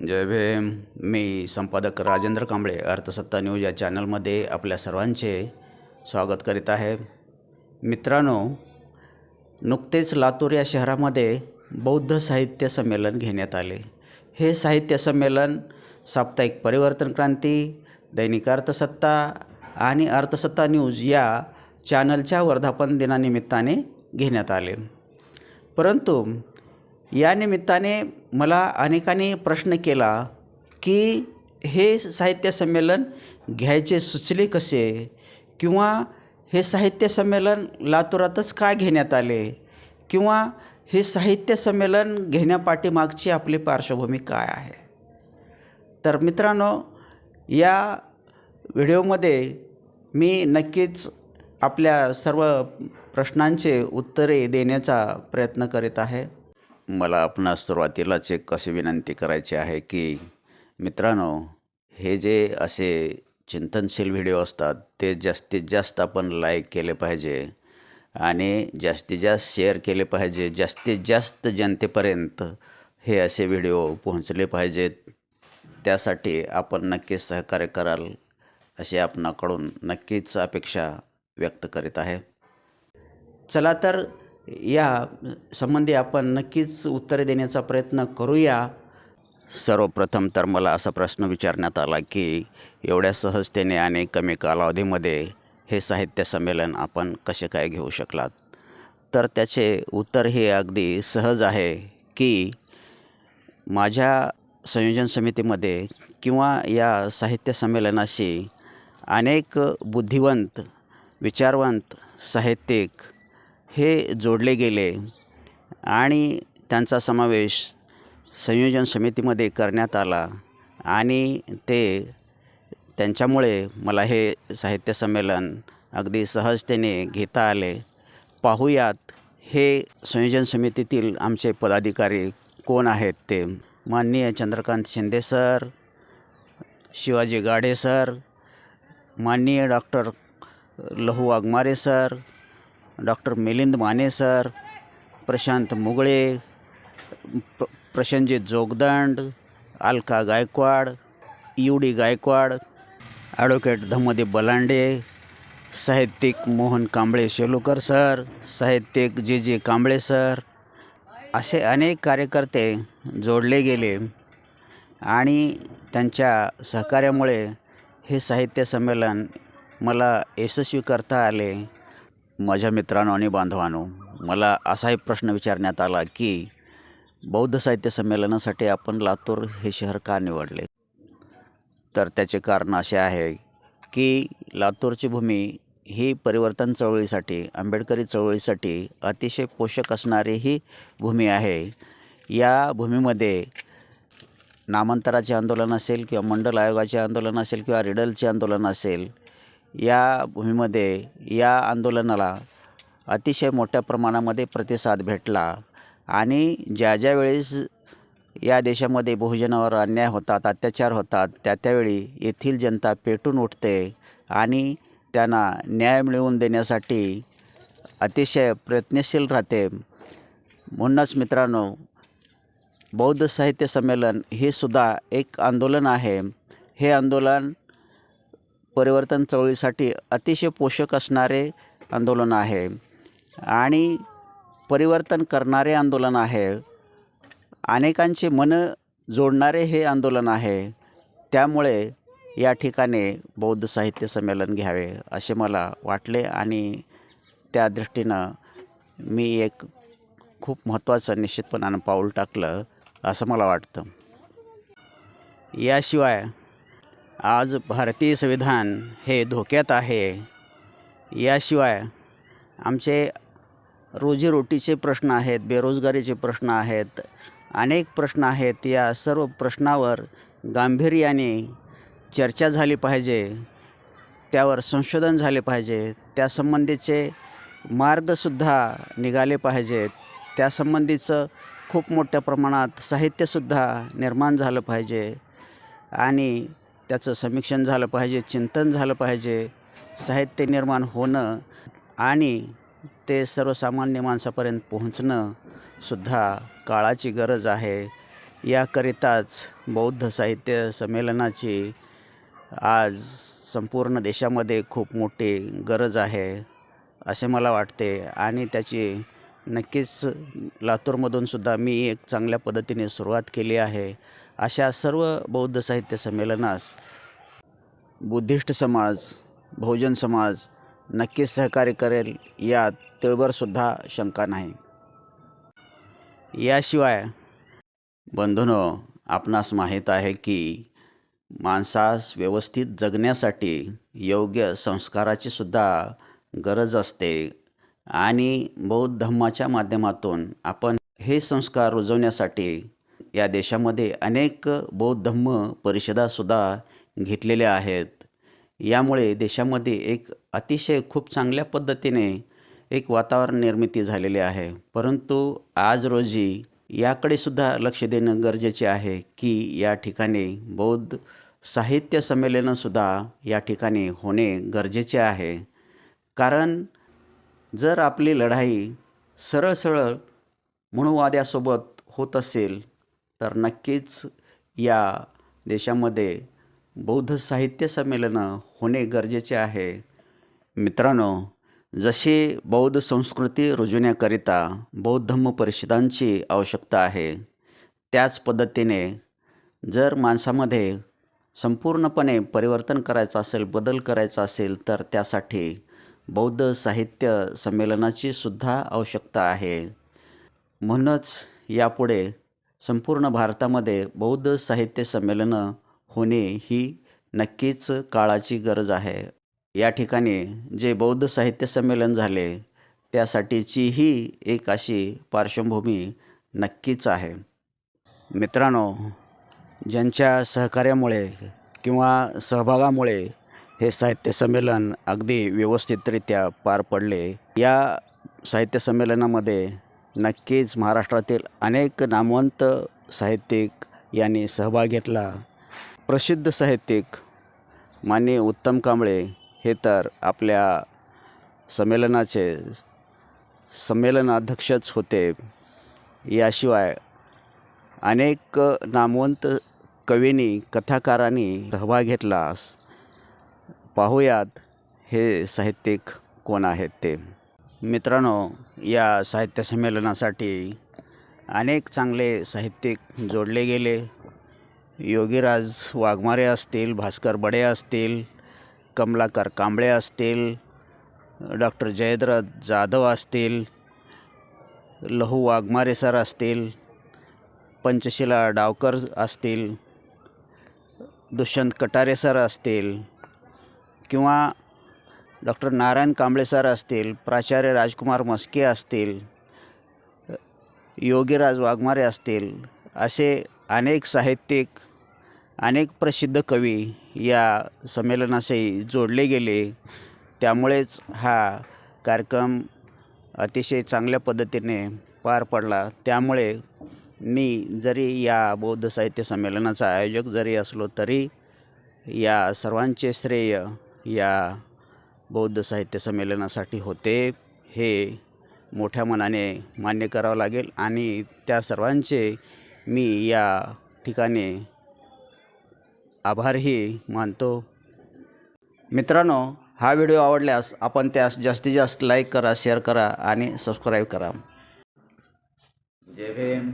जय भीम. मी संपादक राजेंद्र कांबळे अर्थसत्ता न्यूज या चॅनलमध्ये आपल्या सर्वांचे स्वागत करीत आहे. मित्रांनो नुकतेच लातूर या शहरामध्ये बौद्ध साहित्य संमेलन घेण्यात आले. हे साहित्य संमेलन साप्ताहिक परिवर्तन क्रांती दैनिक अर्थसत्ता आणि अर्थसत्ता न्यूज या चॅनलच्या वर्धापन दिनानिमित्ताने घेण्यात आले. परंतु या निमित्ताने मला अनेकांनी प्रश्न केला की हे साहित्य संमेलन घ्यायचे सुचले कसे? किंवा हे साहित्य संमेलन लातूरातच का घेण्यात आले? किंवा हे साहित्य संमेलन घेण्यापाठीमागची आपली पार्श्वभूमी काय आहे? तर मित्रांनो या व्हिडिओमध्ये मी नक्कीच आपल्या सर्व प्रश्नांचे उत्तरे देण्याचा प्रयत्न करीत आहे. मला आपणास सुरुवातीलाच एक अशी विनंती करायची आहे की मित्रांनो हे जे असे चिंतनशील व्हिडिओ असतात ते जास्तीत जास्त आपण लाईक केले पाहिजे आणि जास्तीत जास्त शेअर केले पाहिजे. जास्तीत जास्त जनतेपर्यंत हे असे व्हिडिओ पोहोचले पाहिजेत. त्यासाठी आपण नक्कीच सहकार्य कराल अशी आपणाकडून नक्कीच अपेक्षा व्यक्त करीत आहे. चला तर या संबंधी आपण नक्कीच उत्तरे देण्याचा प्रयत्न करूया. सर्वप्रथम तर मला असा प्रश्न विचारण्यात आला की एवढ्या सहजतेने आणि कमी कालावधीमध्ये हे साहित्य संमेलन आपण कसे काय घेऊ शकलात? तर त्याचे उत्तर हे अगदी सहज आहे की माझ्या संयोजन समितीमध्ये किंवा या साहित्य संमेलनाशी अनेक बुद्धिवंत विचारवंत साहित्यिक हे जोडले गेले आणि त्यांचा समावेश संयोजन समितीमध्ये करण्यात आला आणि ते त्यांच्यामुळे मला हे साहित्य संमेलन अगदी सहजतेने घेता आले. पाहूयात हे संयोजन समितीतील आमचे पदाधिकारी कोण आहेत ते. माननीय चंद्रकांत शिंदे सर शिवाजी गाडे सर माननीय doctor Lahu Waghmare sir doctor Milind Mane sir Prashant Mugale प्र Prashanjit Jogdand Alka Gaikwad U D Gaikwad advocate Dhammadev Balande साहित्यिक मोहन कांबळे शेलुकर सर साहित्यिक जे जे कांबळे सर असे अनेक कार्यकर्ते जोडले गेले आणि त्यांच्या सहकार्यामुळे हे साहित्य संमेलन मला यशस्वी करता आले. माझ्या मित्रांनो आणि बांधवांनो मला असाही प्रश्न विचारण्यात आला की बौद्ध साहित्य संमेलनासाठी आपण लातूर हे शहर का निवडले? तर त्याचे कारण असे आहे की लातूरची भूमी ही परिवर्तन चळवळीसाठी आंबेडकरी चळवळीसाठी अतिशय पोषक असणारी ही भूमी आहे. या भूमीमध्ये नामांतराचे आंदोलन असेल किंवा मंडल आयोगाचे आंदोलन असेल किंवा रिडलचे आंदोलन असेल या भूमीमध्ये या आंदोलनाला अतिशय मोठ्या प्रमाणामध्ये प्रतिसाद भेटला. आणि ज्या ज्या वेळेस या देशामध्ये बहुजनावर अन्याय होतात अत्याचार होतात त्या त्यावेळी येथील जनता पेटून उठते आणि त्यांना न्याय मिळवून देण्यासाठी अतिशय प्रयत्नशील राहते. म्हणूनच मित्रांनो बौद्ध साहित्य संमेलन हे सुद्धा एक आंदोलन आहे. हे आंदोलन परिवर्तन चळवळीसाठी अतिशय पोषक असणारे आंदोलन आहे. आणि परिवर्तन करणारे आंदोलन आहे. अनेकांचे मन जोडणारे हे आंदोलन आहे. त्यामुळे या ठिकाणी बौद्ध साहित्य संमेलन घ्यावे असे मला वाटले आणि त्या दृष्टीनं मी एक खूप महत्त्वाचं निश्चितपणानं पाऊल टाकलं असं मला वाटतं. याशिवाय आज भारतीय संविधान हे धोक्यात आहे. याशिवाय आमचे रोजीरोटीचे प्रश्न आहेत बेरोजगारीचे प्रश्न आहेत अनेक प्रश्न आहेत. या सर्व प्रश्नावर गांभीर्याने चर्चा झाली पाहिजे त्यावर संशोधन झाले पाहिजे त्यासंबंधीचे मार्गसुद्धा निघाले पाहिजेत त्यासंबंधीचं खूप मोठ्या प्रमाणात साहित्यसुद्धा निर्माण झालं पाहिजे. आणि त्याचं समीक्षण झालं पाहिजे चिंतन झालं पाहिजे साहित्य निर्माण होणं आणि ते सर्वसामान्य माणसापर्यंत पोहोचणं सुद्धा काळाची गरज आहे. याकरिताच बौद्ध साहित्य संमेलनाची आज संपूर्ण देशामध्ये खूप मोठी गरज आहे असे मला वाटते. आणि त्याची नक्कीच लातूरमधूनसुद्धा मी एक चांगल्या पद्धतीने सुरुवात केली आहे. अशा सर्व बौद्ध साहित्य संमेलनास बुद्धिस्ट समाज बहुजन समाज नक्कीच सहकार्य करेल यात तिळभरसुद्धा शंका नाही. याशिवाय बंधूनो आपणास माहीत आहे की माणसास व्यवस्थित जगण्यासाठी योग्य संस्काराची सुद्धा गरज असते आणि बौद्ध धम्माच्या माध्यमातून आपण हे संस्कार रुजवण्यासाठी या देशामध्ये अनेक बौद्ध धम्म परिषदासुद्धा घेतलेल्या आहेत. यामुळे देशामध्ये एक अतिशय खूप चांगल्या पद्धतीने एक वातावरण निर्मिती झालेली आहे. परंतु आज रोजी याकडे सुद्धा लक्ष देणं गरजेचे आहे की या ठिकाणी बौद्ध साहित्य संमेलनंसुद्धा या ठिकाणी होणे गरजेचे आहे. कारण जर आपली लढाई सरळ सरळ मनुवाद्यासोबत होत असेल तर नक्कीच या देशामध्ये बौद्ध साहित्य संमेलनं होणे गरजेचे आहे. मित्रांनो जशी बौद्ध संस्कृती रुजवण्याकरिता बौद्ध धम्म परिषदांची आवश्यकता आहे त्याच पद्धतीने जर माणसामध्ये संपूर्णपणे परिवर्तन करायचं असेल बदल करायचा असेल तर त्यासाठी बौद्ध साहित्य संमेलनाची सुद्धा आवश्यकता आहे. म्हणूनच यापुढे संपूर्ण भारतामध्ये बौद्ध साहित्य संमेलनं होणे ही नक्कीच काळाची गरज आहे. या ठिकाणी जे बौद्ध साहित्य संमेलन झाले त्यासाठीचीही एक अशी पार्श्वभूमी नक्कीच आहे. मित्रांनो ज्यांच्या सहकार्यामुळे किंवा सहभागामुळे हे साहित्य संमेलन अगदी व्यवस्थितरित्या पार पडले या साहित्य संमेलनामध्ये नक्कीच महाराष्ट्रातील अनेक नामवंत साहित्यिक यांनी सहभाग घेतला. प्रसिद्ध साहित्यिक माननीय उत्तम कांबळे हे तर आपल्या संमेलनाचे संमेलनाध्यक्षच होते. याशिवाय अनेक नामवंत कवींनी कथाकारांनी सहभाग घेतला. पाहूयात हे साहित्यिक कोण आहेत ते. मित्रांनो या साहित्य संमेलनासाठी अनेक चांगले साहित्यिक जोडले गेले. योगीराज वाघमारे असतील भास्कर बडे असतील कमलाकर कांबळे असतील डॉक्टर जयद्रथ जाधव असतील लहू वाघमारे सर असतील पंचशिला डावकर असतील दुष्यंत कटारे सर असतील किंवा डॉक्टर नारायण कांबळे सर असतील प्राचार्य राजकुमार मस्के असतील योगीराज वाघमारे असतील असे अनेक साहित्यिक अनेक प्रसिद्ध कवी या संमेलनाशी जोडले गेले. त्यामुळेच हा कार्यक्रम अतिशय चांगल्या पद्धतीने पार पडला. त्यामुळे मी जरी या बौद्ध साहित्य संमेलनाचा आयोजक जरी असलो तरी या सर्वांचे श्रेय या बौद्ध साहित्य संमेलनासाठी होते हे मोठ्या मनाने मान्य करावं लागेल. आणि त्या सर्वांचे मी या ठिकाणी आभारही मानतो. मित्रांनो हा व्हिडिओ आवडल्यास आपण त्यास जास्तीत जास्त लाईक करा शेअर करा आणि सबस्क्राईब करा. जय भीम.